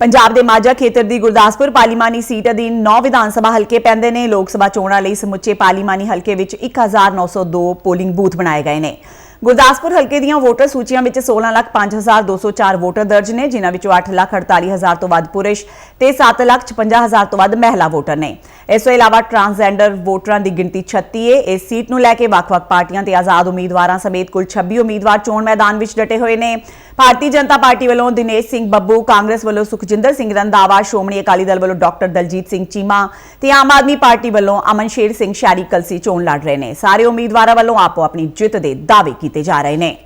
ਪੰਜਾਬ ਦੇ ਮਾਝਾ ਖੇਤਰ ਦੀ ਗੁਰਦਾਸਪੁਰ ਪਾਰਲੀਮਾਨੀ ਸੀਟ ਅਧੀਨ 9 ਵਿਧਾਨ ਸਭਾ ਹਲਕੇ ਪੈਂਦੇ ਨੇ। ਲੋਕ ਸਭਾ ਚੋਣਾਂ ਲਈ ਸਮੁੱਚੇ ਪਾਰਲੀਮਾਨੀ ਹਲਕੇ ਵਿੱਚ 1902 ਪੋਲਿੰਗ ਬੂਥ ਬਣਾਏ ਗਏ ਨੇ। ਗੁਰਦਾਸਪੁਰ ਹਲਕੇ ਦੀਆਂ ਵੋਟਰ ਸੂਚੀਆਂ ਵਿੱਚ 16,0204 ਵੋਟਰ ਦਰਜ ਨੇ ਜਿਨ੍ਹਾਂ ਵਿੱਚੋਂ 8,48,000 ਤੋਂ ਵੱਧ ਪੁਰਸ਼ ਤੇ 7,56,000 ਤੋਂ ਵੱਧ ਮਹਿਲਾ ਵੋਟਰ ਨੇ। ਇਸ ਤੋਂ ਇਲਾਵਾ ਟਰਾਂਸਜੈਂਡਰ ਵੋਟਰਾਂ ਦੀ ਗਿਣਤੀ 36 ਏ। ਇਸ ਸੀਟ ਨੂੰ ਲੈ ਕੇ ਵੱਖ-ਵੱਖ ਪਾਰਟੀਆਂ ਤੇ ਆਜ਼ਾਦ ਉਮੀਦਵਾਰਾਂ ਸਮੇਤ ਕੁੱਲ 26 ਉਮੀਦਵਾਰ ਚੋਣ ਮੈਦਾਨ ਵਿੱਚ ਡਟੇ ਹੋਏ ਨੇ। ਭਾਰਤੀ ਜਨਤਾ ਪਾਰਟੀ ਵੱਲੋਂ ਦਿਨੇਸ਼ ਸਿੰਘ ਬੱਬੂ, ਕਾਂਗਰਸ ਵੱਲੋਂ ਸੁਖਜਿੰਦਰ ਸਿੰਘ ਰੰਧਾਵਾ, ਸ਼੍ਰੋਮਣੀ ਅਕਾਲੀ ਦਲ ਵੱਲੋਂ ਡਾਕਟਰ ਦਲਜੀਤ ਸਿੰਘ ਚੀਮਾ ਤੇ ਆਮ ਆਦਮੀ ਪਾਰਟੀ ਵੱਲੋਂ ਅਮਨ ਸ਼ੇਰ ਸਿੰਘ ਸ਼ੈਰੀ ਕਲਸੀ ਚੋਣ ਲੜ ਰਹੇ ਨੇ। ਸਾਰੇ ਉਮੀਦਵਾਰਾਂ ਵੱਲੋਂ ਆਪੋ ਆਪਣੀ ਜਿੱਤ ਦੇ ਦਾਅਵੇ ਕੀਤੇ ਜਾ ਰਹੇ ਨੇ।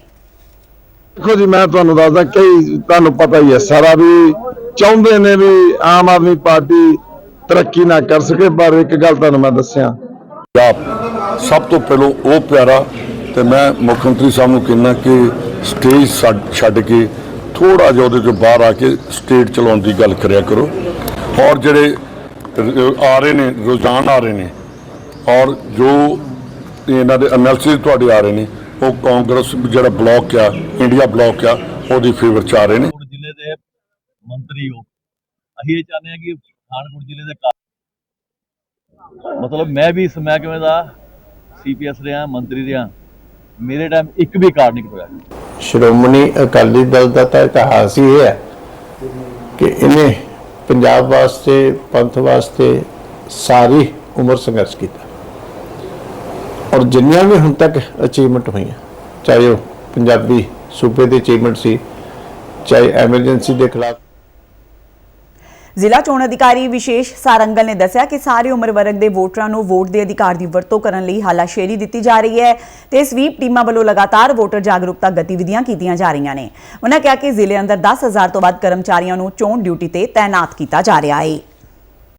ਦੇਖੋ ਜੀ, ਮੈਂ ਤੁਹਾਨੂੰ ਦੱਸਦਾ, ਕਈ ਤੁਹਾਨੂੰ ਪਤਾ ਹੀ ਹੈ, ਸਾਰਾ ਵੀ ਚਾਹੁੰਦੇ ਨੇ ਵੀ ਆਮ ਆਦਮੀ ਪਾਰਟੀ ਤਰੱਕੀ ਨਾ ਕਰ ਸਕੇ ਪਰ ਇੱਕ ਗੱਲ ਤੁਹਾਨੂੰ ਮੈਂ ਦੱਸਿਆ। ਪੰਜਾਬ ਸਭ ਤੋਂ ਪਹਿਲਾਂ ਉਹ ਪਿਆਰਾ ਤੇ ਮੈਂ ਮੁੱਖ ਮੰਤਰੀ ਸਾਹਿਬ ਨੂੰ ਕਹਿੰਦਾ ਕਿ ਸਟੇਜ ਛੱਡ- ਕੇ ਥੋੜਾ ਜਿਹਾ ਉਹਦੇ ਤੋਂ ਬਾਹਰ ਆ ਕੇ ਸਟੇਟ ਚਲਾਉਣ ਦੀ ਗੱਲ ਕਰਿਆ ਕਰੋ। ਔਰ ਜਿਹੜੇ ਆ ਰਹੇ ਨੇ ਰੁਝਾਨ ਆ ਰਹੇ ਨੇ ਔਰ ਜੋ ਇਹਨਾਂ ਦੇ ਐਨਾਲਿਸਿਸ ਤੁਹਾਡੇ ਆ ਰਹੇ ਨੇ ਉਹ ਕਾਂਗਰਸ ਜਿਹੜਾ ਬਲਾਕ ਆ ਇੰਡੀਆ ਬਲਾਕ ਆ ਉਹਦੀ ਫੇਵਰ ਚ ਆ ਰਹੇ ਨੇ। ਜ਼ਿਲ੍ਹੇ ਦੇ ਮੰਤਰੀ ਹੋ। ਅਸੀਂ ਇਹ ਚਾਹੁੰਦੇ ਹਾਂ ਕਿ ਪਠਾਨਕੋਟ ਜ਼ਿਲ੍ਹੇ ਦੇ ਮਤਲਬ ਮੈਂ ਵੀ ਇਸ ਮਹਿਕਮੇ ਦਾ ਸੀਪੀਐਸ ਰਿਹਾ, ਮੰਤਰੀ ਰਿਹਾ। ਮੇਰੇ ਟਾਈਮ ਇੱਕ ਵੀ ਕਾਰਡ ਨਹੀਂ ਕਟਵਾਇਆ ਸ਼੍ਰੋਮਣੀ ਅਕਾਲੀ ਦਲ ਦਾ ਤਾਂ ਇਤਿਹਾਸ ਹੀ ਹੈ ਕਿ ਇਹਨੇ ਪੰਜਾਬ ਵਾਸਤੇ, ਪੰਥ ਵਾਸਤੇ ਸਾਰੀ ਉਮਰ ਸੰਘਰਸ਼ ਕੀਤਾ। ਔਰ ਜਿੰਨੀਆਂ ਵੀ ਹੁਣ ਤੱਕ ਅਚੀਵਮੈਂਟ ਹੋਈਆਂ, ਚਾਹੇ ਉਹ ਪੰਜਾਬੀ ਸੂਬੇ ਦੀ ਅਚੀਵਮੈਂਟ ਸੀ, ਚਾਹੇ ਐਮਰਜੈਂਸੀ ਦੇ ਖਿਲਾਫ ਜ਼ਿਲ੍ਹਾ ਚੋਣ ਅਧਿਕਾਰੀ ਵਿਸ਼ੇਸ਼ ਸਾਰੰਗਲ ਨੇ ਦੱਸਿਆ ਕਿ ਸਾਰੇ ਉਮਰ ਵਰਗ ਦੇ ਵੋਟਰਾਂ ਨੂੰ ਵੋਟ ਦੇ ਅਧਿਕਾਰ ਦੀ ਵਰਤੋਂ ਕਰਨ ਲਈ ਹਾਲਾਸ਼ੇਰੀ ਦਿੱਤੀ ਜਾ ਰਹੀ ਹੈ ਤੇ ਸਵੀਪ ਟੀਮਾਂ ਵੱਲੋਂ ਲਗਾਤਾਰ ਵੋਟਰ ਜਾਗਰੂਕਤਾ ਗਤੀਵਿਧੀਆਂ ਕੀਤੀਆਂ ਜਾ ਰਹੀਆਂ ਨੇ। ਉਹਨਾਂ ਕਿਹਾ ਕਿ ਜ਼ਿਲ੍ਹੇ ਅੰਦਰ 10000 ਤੋਂ ਵੱਧ ਕਰਮਚਾਰੀਆਂ ਨੂੰ ਚੋਣ ਡਿਊਟੀ ਤੇ ਤਾਇਨਾਤ ਕੀਤਾ ਜਾ ਰਿਹਾ ਹੈ।